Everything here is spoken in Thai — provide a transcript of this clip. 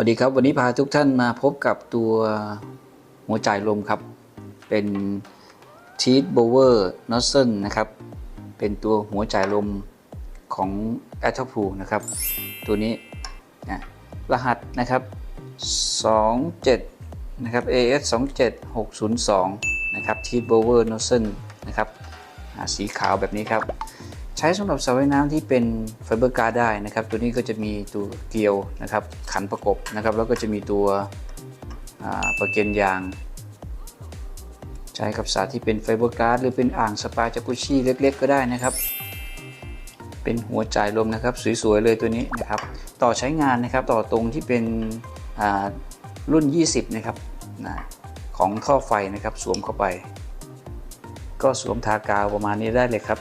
วัสดีครับวันนี้พาทุกท่านมาพบกับตัวหัวจ่ายลมครับ เป็น t e a t Blower Nozzle นะครับ เป็นตัวหัวจ่ายลมของ a t o p o o นะครับ ตัวนี้นะรหัสนะครับ 27 นะครับ AS 27602 นะครับ t e a t Blower Nozzle นะครับสีขาวแบบนี้ครับ ใช้สำหรับสระว่ายน้ำที่เป็นไฟเบอร์การ์ดได้นะครับ ตัวนี้ก็จะมีตัวเกลียวนะครับ ขันประกบนะครับ แล้วก็จะมีตัวประเกนยาง ใช้กับสระที่เป็นไฟเบอร์การ์ดหรือเป็นอ่างสปาจากุชิเล็ก ๆ ก็ได้นะครับ เป็นหัวจ่ายลมนะครับ สวย ๆ เลยตัวนี้นะครับ ต่อใช้งานนะครับต่อตรงที่เป็นอ่ารุ่น 20 นะครับนะของท่อไฟนะครับสวมเข้าไป ก็สวมทากาวประมาณนี้ได้เลยครับ